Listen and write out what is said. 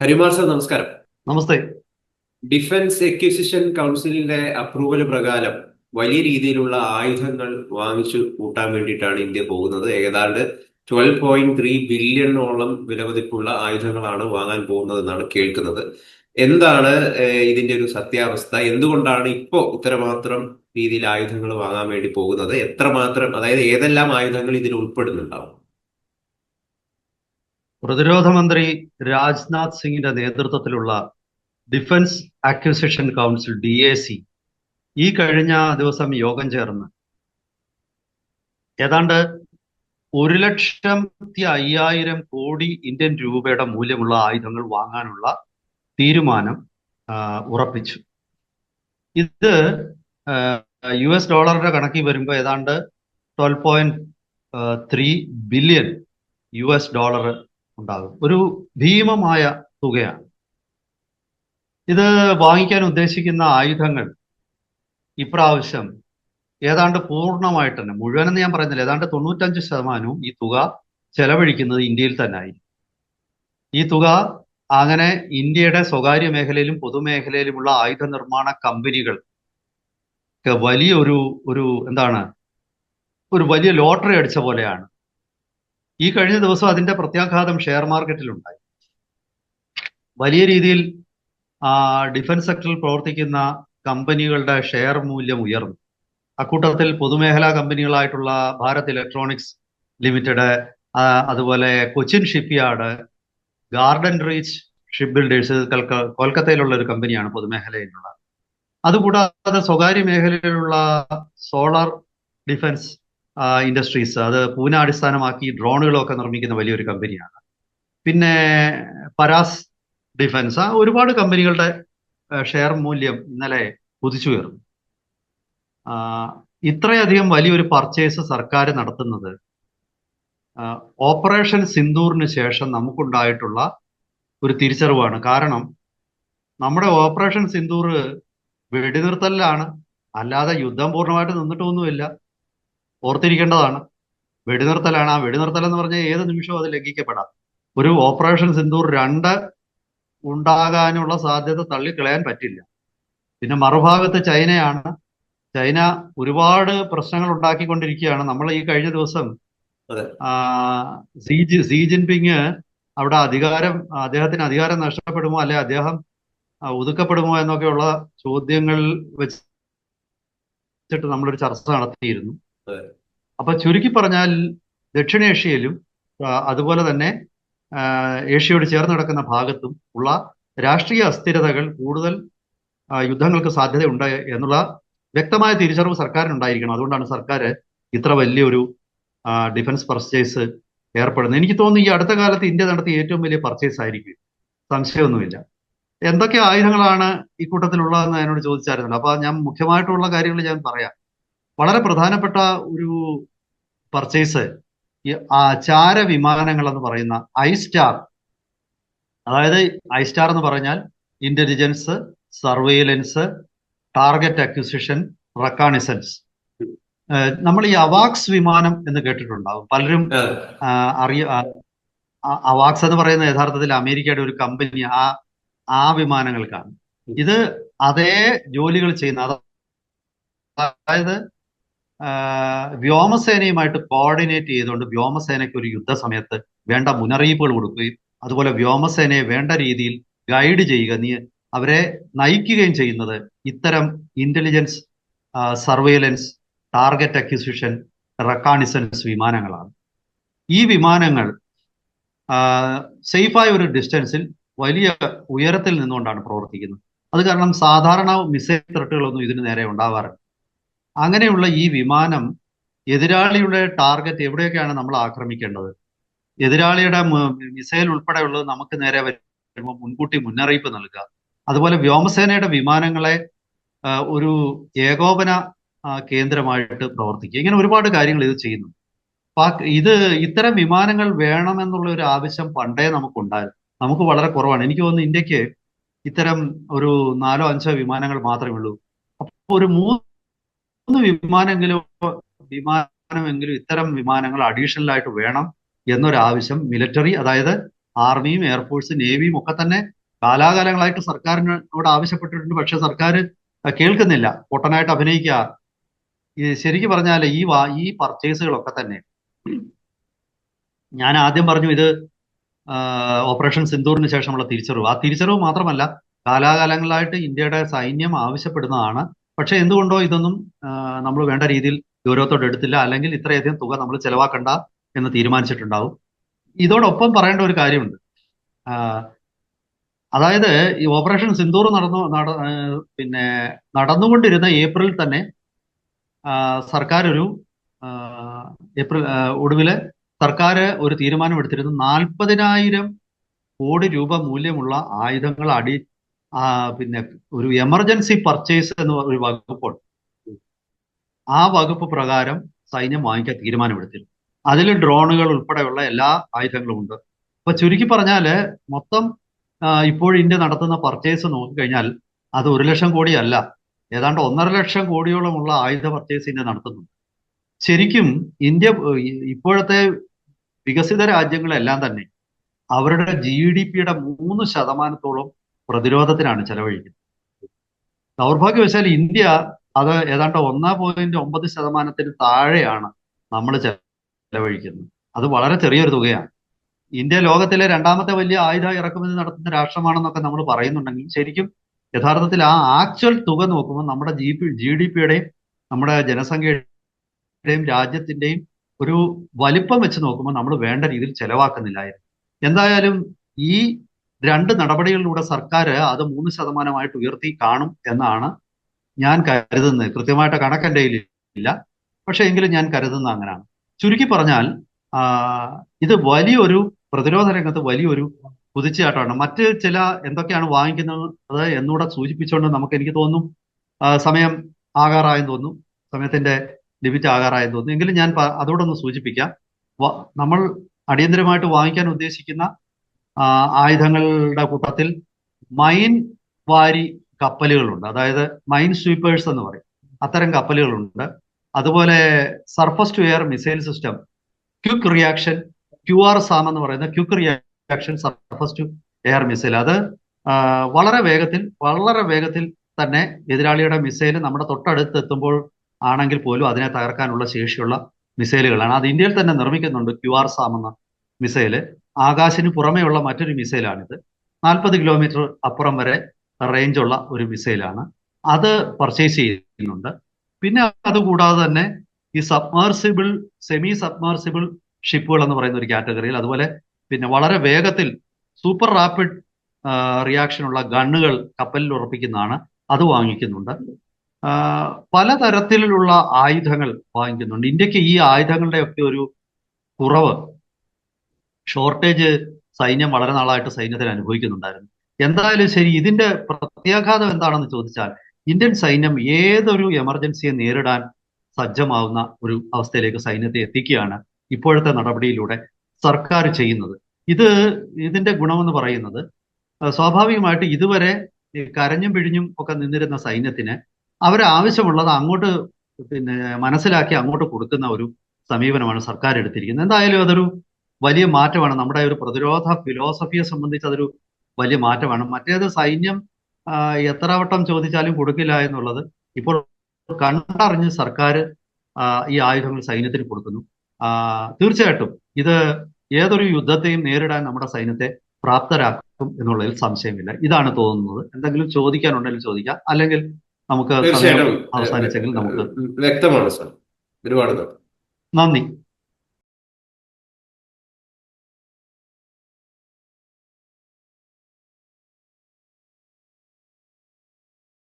ഹരിമാർ sir നമസ്കാരം. നമസ്തേ. Defence acquisition കൗൺസിലിന്റെ അപ്രൂവൽ പ്രകാരം വലിയ രീതിയിലുള്ള ആയുധങ്ങൾ വാങ്ങിച്ചു കൂട്ടാൻ വേണ്ടിയിട്ടാണ് ഇന്ത്യ പോകുന്നത്. ഏതാണ്ട് ട്വൽവ് പോയിന്റ് ത്രീ ബില്യണോളം വിലമതിപ്പുള്ള ആയുധങ്ങളാണ് വാങ്ങാൻ പോകുന്നത് എന്നാണ് കേൾക്കുന്നത്. എന്താണ് ഇതിന്റെ ഒരു സത്യാവസ്ഥ? എന്തുകൊണ്ടാണ് ഇപ്പോ ഇത്രമാത്രം രീതിയിൽ ആയുധങ്ങൾ വാങ്ങാൻ വേണ്ടി പോകുന്നത്? എത്രമാത്രം അതായത് ഏതെല്ലാം ആയുധങ്ങൾ ഇതിൽ ഉൾപ്പെടുന്നുണ്ടാവും? പ്രതിരോധ മന്ത്രി രാജ്നാഥ് സിംഗിന്റെ നേതൃത്വത്തിലുള്ള defence acquisition council D A C ഈ കഴിഞ്ഞ ദിവസം യോഗം ചേർന്ന്. ഏതാണ്ട് ഒരു ലക്ഷത്തി അയ്യായിരം കോടി ഇന്ത്യൻ രൂപയുടെ മൂല്യമുള്ള ആയുധങ്ങൾ വാങ്ങാനുള്ള തീരുമാനം ഉറപ്പിച്ചു. ഇത് യു എസ് ഡോളറിന്റെ കണക്കിൽ വരുമ്പോൾ ഏതാണ്ട് twelve point three billion U S dollar ഉണ്ടാകും. ഒരു ഭീമമായ തുകയാണ്. ഇത് വാങ്ങിക്കാൻ ഉദ്ദേശിക്കുന്ന ആയുധങ്ങൾ ഇപ്രാവശ്യം ഏതാണ്ട് പൂർണമായിട്ട് തന്നെ മുഴുവനെന്ന് ഞാൻ പറയുന്നില്ല ഏതാണ്ട് തൊണ്ണൂറ്റഞ്ച് ശതമാനവും ഈ തുക ചെലവഴിക്കുന്നത് ഇന്ത്യയിൽ തന്നെ ഈ തുക അങ്ങനെ ഇന്ത്യയുടെ സ്വകാര്യ മേഖലയിലും പൊതുമേഖലയിലുമുള്ള ആയുധ നിർമ്മാണ കമ്പനികൾ വലിയൊരു ഒരു എന്താണ് ഒരു വലിയ ലോട്ടറി അടിച്ച പോലെയാണ് ഈ കഴിഞ്ഞ ദിവസം അതിന്റെ പ്രത്യാഘാതം ഷെയർ മാർക്കറ്റിലുണ്ടായി. വലിയ രീതിയിൽ ഡിഫൻസ് സെക്ടറിൽ പ്രവർത്തിക്കുന്ന കമ്പനികളുടെ ഷെയർ മൂല്യം ഉയർന്നു. അക്കൂട്ടത്തിൽ പൊതുമേഖലാ കമ്പനികളായിട്ടുള്ള ഭാരത് ഇലക്ട്രോണിക്സ് ലിമിറ്റഡ് അതുപോലെ Cochin shipyard garden reach ship builders കൊൽക്കത്തയിലുള്ള ഒരു കമ്പനിയാണ് പൊതുമേഖലയിലുള്ള അതുകൂടാതെ സ്വകാര്യ മേഖലയിലുള്ള സോളാർ ഡിഫൻസ് ഇൻഡസ്ട്രീസ് അത് പൂന അടിസ്ഥാനമാക്കി ഡ്രോണുകളൊക്കെ നിർമ്മിക്കുന്ന വലിയൊരു കമ്പനിയാണ്. പിന്നെ പരാസ് ഡിഫൻസ് ആ ഒരുപാട് കമ്പനികളുടെ ഷെയർ മൂല്യം ഇന്നലെ കുതിച്ചുയർന്നു. ഇത്രയധികം വലിയൊരു പർച്ചേസ് സർക്കാർ നടത്തുന്നത് ഓപ്പറേഷൻ സിന്ദൂറിന് ശേഷം നമുക്കുണ്ടായിട്ടുള്ള ഒരു തിരിച്ചറിവാണ്. കാരണം നമ്മുടെ ഓപ്പറേഷൻ സിന്ദൂർ വെടിനിർത്തലിലാണ്. അല്ലാതെ യുദ്ധം പൂർണമായിട്ട് നിന്നിട്ടൊന്നുമില്ല. ഓർത്തിരിക്കേണ്ടതാണ്. വെടിനിർത്തലാണ്. ആ വെടിനിർത്തൽ എന്ന് പറഞ്ഞാൽ ഏത് നിമിഷവും അത് ലംഘിക്കപ്പെടാം. ഒരു ഓപ്പറേഷൻ സിന്ദൂർ രണ്ട് ഉണ്ടാകാനുള്ള സാധ്യത തള്ളിക്കളയാൻ പറ്റില്ല. പിന്നെ മറുഭാഗത്ത് ചൈനയാണ്. ചൈന ഒരുപാട് പ്രശ്നങ്ങൾ ഉണ്ടാക്കിക്കൊണ്ടിരിക്കുകയാണ്. നമ്മൾ ഈ കഴിഞ്ഞ ദിവസം സി ജിൻ പിങ് ജി- സീ ജിൻപിങ് അവിടെ അധികാരം അദ്ദേഹത്തിന് അധികാരം നഷ്ടപ്പെടുമോ അല്ലെ അദ്ദേഹം ഒതുക്കപ്പെടുമോ എന്നൊക്കെയുള്ള ചോദ്യങ്ങൾ വെച്ചിട്ട് നമ്മളൊരു ചർച്ച നടത്തിയിരുന്നു. അപ്പൊ ചുരുക്കി പറഞ്ഞാൽ ദക്ഷിണേഷ്യയിലും അതുപോലെ തന്നെ ഏഷ്യയോട് ചേർന്ന് കിടക്കുന്ന ഭാഗത്തും ഉള്ള രാഷ്ട്രീയ അസ്ഥിരതകൾ കൂടുതൽ യുദ്ധങ്ങൾക്ക് സാധ്യതയുണ്ട് എന്നുള്ള വ്യക്തമായ തിരിച്ചറിവ് സർക്കാരിനുണ്ടായിരിക്കണം. അതുകൊണ്ടാണ് സർക്കാർ ഇത്ര വലിയൊരു ഡിഫൻസ് പർച്ചേസ് ഏർപ്പെടുന്നത്. എനിക്ക് തോന്നുന്നു ഈ അടുത്ത കാലത്ത് ഇന്ത്യ നടത്തിയ ഏറ്റവും വലിയ പർച്ചേസ് ആയിരിക്കും. സംശയമൊന്നുമില്ല. എന്തൊക്കെ ആയുധങ്ങളാണ് ഈ കൂട്ടത്തിലുള്ളതെന്ന് എന്നോട് ചോദിച്ചായിരുന്നല്ലോ. അപ്പൊ ഞാൻ മുഖ്യമായിട്ടുള്ള കാര്യങ്ങൾ ഞാൻ പറയാം. വളരെ പ്രധാനപ്പെട്ട ഒരു പർച്ചേസ് ചാര വിമാനങ്ങൾ എന്ന് പറയുന്ന ഐ സ്റ്റാർ അതായത് ഐ സ്റ്റാർ എന്ന് പറഞ്ഞാൽ intelligence surveillance target acquisition reconnaissance നമ്മൾ ഈ അവാക്സ് വിമാനം എന്ന് കേട്ടിട്ടുണ്ടാവും. പലരും അറിയ അവാക്സ് എന്ന് പറയുന്ന യഥാർത്ഥത്തിൽ അമേരിക്കയുടെ ഒരു കമ്പനി ആ ആ വിമാനങ്ങൾക്കാണ് ഇത് അതേ ജോലികൾ ചെയ്യുന്ന അതായത് വ്യോമസേനയുമായിട്ട് കോർഡിനേറ്റ് ചെയ്തുകൊണ്ട് വ്യോമസേനയ്ക്ക് ഒരു യുദ്ധ സമയത്ത് വേണ്ട മുന്നറിയിപ്പുകൾ കൊടുക്കുകയും അതുപോലെ വ്യോമസേനയെ വേണ്ട രീതിയിൽ ഗൈഡ് ചെയ്യുക നീ അവരെ നയിക്കുകയും ചെയ്യുന്നത് ഇത്തരം intelligence surveillance target acquisition reconnaissance വിമാനങ്ങളാണ്. ഈ വിമാനങ്ങൾ സേഫായ ഒരു ഡിസ്റ്റൻസിൽ വലിയ ഉയരത്തിൽ നിന്നുകൊണ്ടാണ് പ്രവർത്തിക്കുന്നത്. അത് കാരണം സാധാരണ മിസൈൽ ത്രട്ടുകളൊന്നും ഇതിന് നേരെ ഉണ്ടാവാറില്ല. അങ്ങനെയുള്ള ഈ വിമാനം എതിരാളിയുടെ ടാർഗറ്റ് എവിടെയൊക്കെയാണ് നമ്മൾ ആക്രമിക്കേണ്ടത്? എതിരാളിയുടെ മിസൈൽ ഉൾപ്പെടെയുള്ളത് നമുക്ക് നേരെ വരുമ്പോൾ മുൻകൂട്ടി മുന്നറിയിപ്പ് നൽകുക അതുപോലെ വ്യോമസേനയുടെ വിമാനങ്ങളെ ഒരു ഏകോപന കേന്ദ്രമായിട്ട് പ്രവർത്തിക്കുക. ഇങ്ങനെ ഒരുപാട് കാര്യങ്ങൾ ഇത് ചെയ്യുന്നു. ഇത് ഇത്തരം വിമാനങ്ങൾ വേണമെന്നുള്ള ഒരു ആവശ്യം പണ്ടേ നമുക്കുണ്ടായിരുന്നു. നമുക്ക് വളരെ കുറവാണ്. എനിക്ക് തോന്നുന്നു ഇന്ത്യയ്ക്ക് ഇത്തരം ഒരു നാലോ അഞ്ചോ വിമാനങ്ങൾ മാത്രമേ ഉള്ളൂ. അപ്പൊ ഒരു മൂന്ന് വിമാനമെങ്കിലും വിമാനമെങ്കിലും ഇത്തരം വിമാനങ്ങൾ അഡീഷണൽ ആയിട്ട് വേണം എന്നൊരാവശ്യം മിലിറ്ററി അതായത് ആർമിയും എയർഫോഴ്സും നേവിയും ഒക്കെ തന്നെ കാലാകാലങ്ങളായിട്ട് സർക്കാരിനോട് ആവശ്യപ്പെട്ടിട്ടുണ്ട്. പക്ഷെ സർക്കാർ കേൾക്കുന്നില്ല. പൊട്ടനായിട്ട് അഭിനയിക്കുക. ശരിക്കും പറഞ്ഞാൽ ഈ വാ ഈ പർച്ചേസുകളൊക്കെ തന്നെ. ഞാൻ ആദ്യം പറഞ്ഞു ഇത് ഓപ്പറേഷൻ സിന്ദൂറിന് ശേഷമുള്ള തിരിച്ചറിവ്. ആ തിരിച്ചറിവ് മാത്രമല്ല കാലാകാലങ്ങളായിട്ട് ഇന്ത്യയുടെ സൈന്യം ആവശ്യപ്പെടുന്നതാണ്. പക്ഷെ എന്തുകൊണ്ടോ ഇതൊന്നും നമ്മൾ വേണ്ട രീതിയിൽ ഗൗരവത്തോടെ എടുത്തില്ല. അല്ലെങ്കിൽ ഇത്രയധികം തുക നമ്മൾ ചെലവാക്കണ്ട എന്ന് തീരുമാനിച്ചിട്ടുണ്ടാവും. ഇതോടൊപ്പം പറയേണ്ട ഒരു കാര്യമുണ്ട്. അതായത് ഈ ഓപ്പറേഷൻ സിന്ദൂർ നടന്നു നട പിന്നെ നടന്നുകൊണ്ടിരുന്ന ഏപ്രിൽ തന്നെ സർക്കാർ ഒരു ഏപ്രിൽ ഒടുവിൽ സർക്കാർ ഒരു തീരുമാനം എടുത്തിരുന്നു നാൽപ്പതിനായിരം കോടി രൂപ മൂല്യമുള്ള ആയുധങ്ങൾ അടി പിന്നെ ഒരു എമർജൻസി പർച്ചേസ് എന്ന് ഒരു വകുപ്പുണ്ട് ആ വകുപ്പ് പ്രകാരം സൈന്യം വാങ്ങിക്കാൻ തീരുമാനമെടുത്തിരുന്നു. അതിൽ ഡ്രോണുകൾ ഉൾപ്പെടെയുള്ള എല്ലാ ആയുധങ്ങളും ഉണ്ട്. അപ്പൊ ചുരുക്കി പറഞ്ഞാൽ മൊത്തം ഇപ്പോൾ ഇന്ത്യ നടത്തുന്ന പർച്ചേസ് നോക്കിക്കഴിഞ്ഞാൽ അത് ഒരു ലക്ഷം കോടിയല്ല. ഏതാണ്ട് ഒന്നര ലക്ഷം കോടിയോളമുള്ള ആയുധ പർച്ചേസ് ഇന്ത്യ നടത്തുന്നുണ്ട്. ശരിക്കും ഇന്ത്യ ഇപ്പോഴത്തെ വികസിത രാജ്യങ്ങളെല്ലാം തന്നെ അവരുടെ ജി ഡി പിയുടെ മൂന്ന് ശതമാനത്തോളം പ്രതിരോധത്തിനാണ് ചെലവഴിക്കുന്നത്. ദൗർഭാഗ്യവശാൽ ഇന്ത്യ അത് ഏതാണ്ട് ഒന്നാം പോയിന്റ് ഒമ്പത് ശതമാനത്തിന് താഴെയാണ് നമ്മൾ ചെലവഴിക്കുന്നത്. അത് വളരെ ചെറിയൊരു തുകയാണ്. ഇന്ത്യ ലോകത്തിലെ രണ്ടാമത്തെ വലിയ ആയുധ ഇറക്കുമതി നടത്തുന്ന രാഷ്ട്രമാണെന്നൊക്കെ നമ്മൾ പറയുന്നുണ്ടെങ്കിൽ ശരിക്കും യഥാർത്ഥത്തിൽ ആ ആക്ച്വൽ തുക നോക്കുമ്പോൾ നമ്മുടെ ജി പി ജി ഡി പിയുടെയും നമ്മുടെ ജനസംഖ്യയുടെയും രാജ്യത്തിന്റെയും ഒരു വലിപ്പം വെച്ച് നോക്കുമ്പോൾ നമ്മൾ വേണ്ട രീതിയിൽ ചെലവാക്കുന്നില്ലായിരുന്നു. എന്തായാലും ഈ രണ്ട് നടപടികളിലൂടെ സർക്കാർ അത് മൂന്ന് ശതമാനമായിട്ട് ഉയർത്തി കാണും എന്നാണ് ഞാൻ കരുതുന്നത്. കൃത്യമായിട്ട് കണക്കെന്റെ ഇല്ല പക്ഷെ എങ്കിലും ഞാൻ കരുതുന്ന അങ്ങനെയാണ്. ചുരുക്കി പറഞ്ഞാൽ ഇത് വലിയൊരു പ്രതിരോധ രംഗത്ത് വലിയൊരു കുതിച്ചുചാട്ടമാണ്. മറ്റ് ചില എന്തൊക്കെയാണ് വാങ്ങിക്കുന്നത് എന്നൂടെ സൂചിപ്പിച്ചുകൊണ്ട് നമുക്ക് എനിക്ക് തോന്നും സമയം ആകാറായെന്ന് തോന്നും സമയത്തിന്റെ ലിമിറ്റ് ആകാറായെന്ന് തോന്നും. എങ്കിലും ഞാൻ അതോടൊന്ന് സൂചിപ്പിക്കാം. നമ്മൾ അടിയന്തരമായിട്ട് വാങ്ങിക്കാൻ ഉദ്ദേശിക്കുന്ന ആയുധങ്ങളുടെ കൂട്ടത്തിൽ മൈൻ വാരി കപ്പലുകളുണ്ട്. അതായത് മൈൻ സ്വീപ്പേഴ്സ് എന്ന് പറയും. അത്തരം കപ്പലുകളുണ്ട്. അതുപോലെ surface to air missile system quick reaction Q R SAM എന്ന് പറയുന്ന quick reaction surface to air missile. അത് വളരെ വേഗത്തിൽ വളരെ വേഗത്തിൽ തന്നെ എതിരാളിയുടെ മിസൈൽ നമ്മുടെ തൊട്ടടുത്ത് എത്തുമ്പോൾ ആണെങ്കിൽ പോലും അതിനെ തകർക്കാനുള്ള ശേഷിയുള്ള മിസൈലുകളാണ്. അത് ഇന്ത്യയിൽ തന്നെ നിർമ്മിക്കുന്നുണ്ട് ക്യു ആർ സാം എന്ന മിസൈൽ. ആകാശിന് പുറമെയുള്ള മറ്റൊരു മിസൈലാണിത്. നാൽപ്പത് കിലോമീറ്റർ അപ്പുറം വരെ റേഞ്ചുള്ള ഒരു മിസൈലാണ്. അത് പർച്ചേസ് ചെയ്യുന്നുണ്ട്. പിന്നെ അതുകൂടാതെ തന്നെ ഈ സബ്മേഴ്സിബിൾ സെമി സബ്മേഴ്സിബിൾ ഷിപ്പുകൾ എന്ന് പറയുന്ന ഒരു കാറ്റഗറിയിൽ അതുപോലെ പിന്നെ വളരെ വേഗത്തിൽ സൂപ്പർ റാപ്പിഡ് റിയാക്ഷനുള്ള ഗണ്ണുകൾ കപ്പലിൽ ഉറപ്പിക്കുന്നതാണ് അത് വാങ്ങിക്കുന്നുണ്ട്. പലതരത്തിലുള്ള ആയുധങ്ങൾ വാങ്ങിക്കുന്നുണ്ട്. ഇന്ത്യയ്ക്ക് ഈ ആയുധങ്ങളുടെ ഒക്കെ ഒരു കുറവ് ഷോർട്ടേജ് സൈന്യം വളരെ നാളായിട്ട് സൈന്യത്തിന് അനുഭവിക്കുന്നുണ്ടായിരുന്നു. എന്തായാലും ശരി ഇതിന്റെ പ്രത്യാഘാതം എന്താണെന്ന് ചോദിച്ചാൽ ഇന്ത്യൻ സൈന്യം ഏതൊരു എമർജൻസിയെ നേരിടാൻ സജ്ജമാവുന്ന ഒരു അവസ്ഥയിലേക്ക് സൈന്യത്തെ എത്തിക്കുകയാണ് ഇപ്പോഴത്തെ നടപടിയിലൂടെ സർക്കാർ ചെയ്യുന്നത്. ഇത് ഇതിന്റെ ഗുണമെന്ന് പറയുന്നത് സ്വാഭാവികമായിട്ട് ഇതുവരെ കരഞ്ഞും പിഴിഞ്ഞും ഒക്കെ നിന്നിരുന്ന സൈന്യത്തിന് അവരെ ആവശ്യമുള്ളത് അങ്ങോട്ട് പിന്നെ മനസ്സിലാക്കി അങ്ങോട്ട് കൊടുക്കുന്ന ഒരു സമീപനമാണ് സർക്കാർ എടുത്തിരിക്കുന്നത്. എന്തായാലും അതൊരു വലിയ മാറ്റമാണ്. നമ്മുടെ ഒരു പ്രതിരോധ ഫിലോസഫിയെ സംബന്ധിച്ച് അതൊരു വലിയ മാറ്റമാണ്. മറ്റേത് സൈന്യം എത്ര വട്ടം ചോദിച്ചാലും കൊടുക്കില്ല എന്നുള്ളത് ഇപ്പോൾ കണ്ടറിഞ്ഞ് സർക്കാർ ഈ ആയുധങ്ങൾ സൈന്യത്തിന് കൊടുക്കുന്നു. തീർച്ചയായിട്ടും ഇത് ഏതൊരു യുദ്ധത്തെയും നേരിടാൻ നമ്മുടെ സൈന്യത്തെ പ്രാപ്തരാക്കും എന്നുള്ളതിൽ സംശയമില്ല. ഇതാണ് തോന്നുന്നത്. എന്തെങ്കിലും ചോദിക്കാനുണ്ടെങ്കിൽ ചോദിക്കാം. അല്ലെങ്കിൽ നമുക്ക് അവസാനിച്ചെങ്കിൽ നമുക്ക് വ്യക്തമാണ് സാർ. ഒരുപാട് നന്ദി.